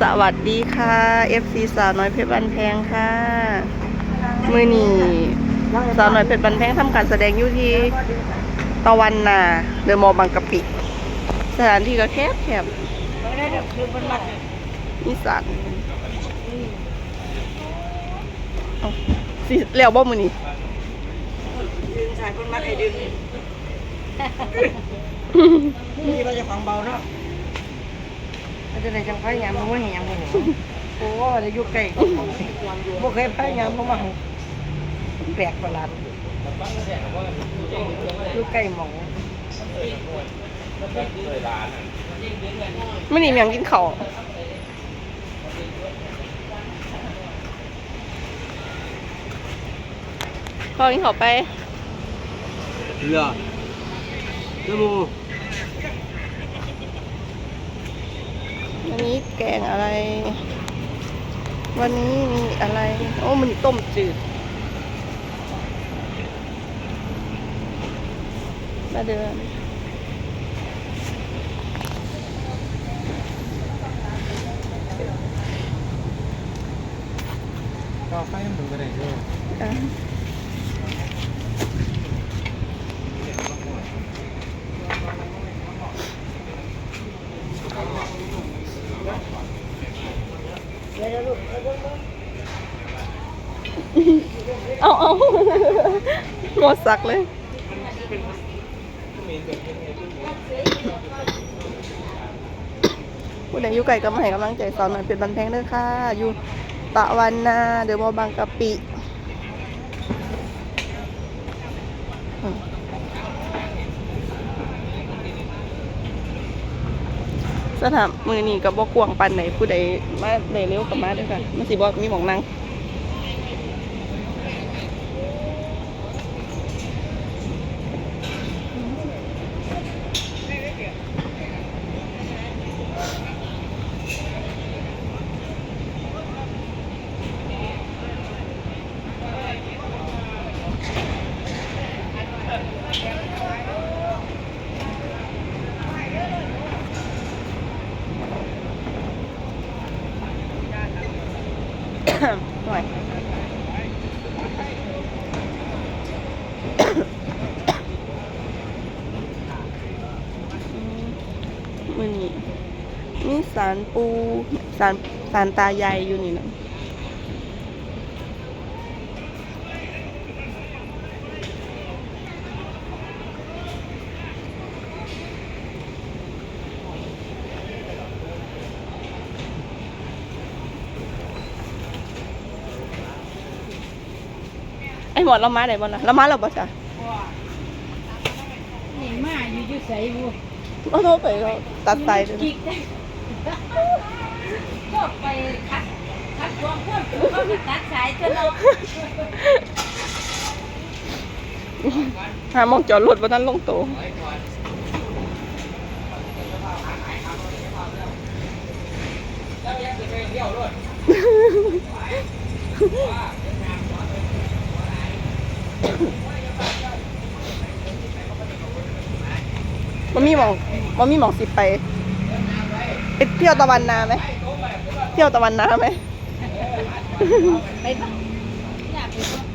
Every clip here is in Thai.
สวัสดีค่ะ FC สาวน้อยเพชรบันแพงค่ะ มือนีสาวน้อยเพชรบันแพงทำการแสดงอยู่ที่ตะวันนาเดอะมอลล์บางกะปิ สถานที่ก็แคบแคบนิสันเอ้าสิแล้วบ่มือนี่ดึงสายคนมัดให้ดึงนี่เราจะฟังเบาเนาะ มันจะได้จังพยายามมันว่าเห็นยังไงโอ้ได้อยู่ใกล้ก็ของบ่เคยพยายามมาว่าแปลกประหลาดอยู่ใกล้หมองไมือนี่มียังกินข้าวพอกินข้าวไปเรือน้ำมู นนี้แกงอะไร วันนี้มีอะไร โอ้มันต้มจืด มาเดือนก็ไฟมันก็ได้ด้วย อะเอาเอา หมดสักเลยผู้ใดอยู่ไกลก็มาให้กำลังใจสอนหน่อยเป็นบันแพงเด้อค่ะ อยู่ตะวันนาเดอะมอบางกะปิสถานมือนี้ก็บอกกวางปันไหนผู้ใดมาได้เร็วกับมาด้วยกันมันสิบอกมีหมองนั่ง หน่อยมือนี้มีสารปูสารสารตายายอยู่นี่นะ อ้หมดเรามาไหนบ้างนะเรามาเราบ่จ้ะนี่มาอยู่อยู่ใส่บูเราโทษไปเราตัดไตเลย กิกได้ก็ไปคัดคัดความเพิ่มก็ไปตัดสายจนเราหาหมองจอดรถวันนั้นลงโตะ มันมีหมองมันมีหมองสิไปไปเที่ยวตะวันนาไหมเที่ยวตะวันนาไหมไปบ้างอยากไปบ้าง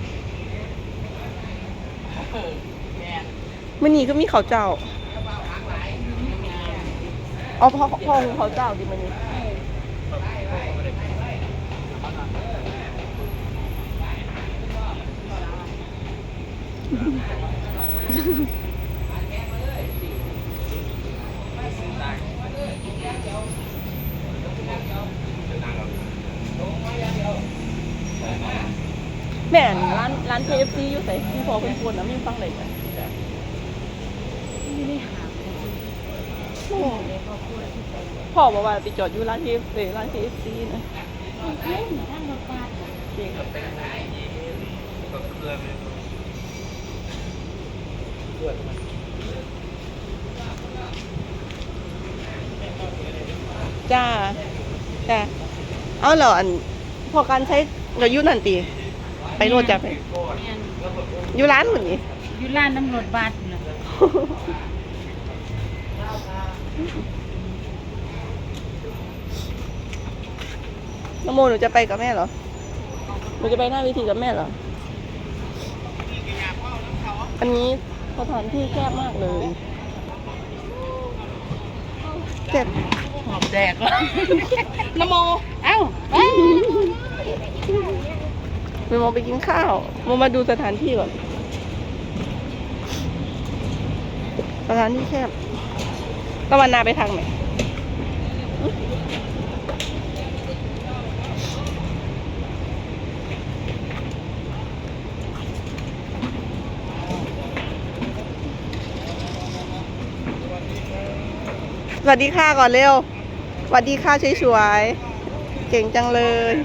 มื่อนี้ก็มีเขาวเจ้าเอาพ่อพ่อเขาวเจ้าดิมันนี้ แม่นร้านร้าน KFC อยู่ใส่ที่พอเป็นคนนะมีฟังเลยจ้ะไม่ได้หาเลยเลยก็พูดที่ไปพ่อบอกว่าไปจอดอยู่ร้าน KFC ร้าน KFC นะเฮ้ยเหมือนท่านรถบัสจริงจ้าจ้าเอาเหรออันพอการใช้เราอยู่นั่นตี ไปโน่นจ้ะไปแม่นอยู่ร้านเหมือนนี้อยู่ร้านน้ำรถบัสน่ะเนโมหนูจะไปกับแม่เหรอหนูจะไปหน้าเวิธีกับแม่เหรอ อันนี้สถานที่แคบมากเลยเจ็บหอบแดกแล้วนโม เอ้า ไปมองไปกินข้าวมองมาดูสถานที่ก่อน สถานที่แคบตะวันนาไปทางไหนสวัสดีค่ะก่อนเร็ว สวัสดีค่ะสวยๆ เก่งจังเลย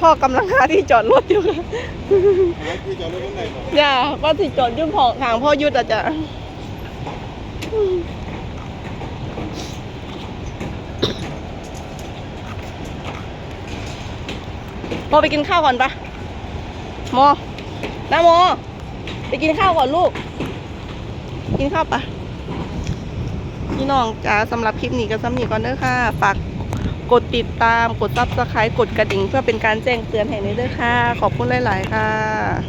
พ่อกำลังหาที่จอดรถอยู่ค่ะพี่จะรู้ตรงไหนอย่าก็ที่จอดยุ่งขอทางพ่อยุทธอาจจะโมไปกินข้าวก่อนปะโมนะโม ไปกินข้าวก่อนลูก กินข้าวปะพี่น้องจ๋าสำหรับคลิปนี้ก็สำนีก่อนเด้อค่ะ ฝาก กดติดตาม กดซับสไครต์กดกระดิ่ง เพื่อเป็นการแจ้งเตือนให้นี้ด้อค่ะ ขอบคุณหลาย ๆ ค่ะ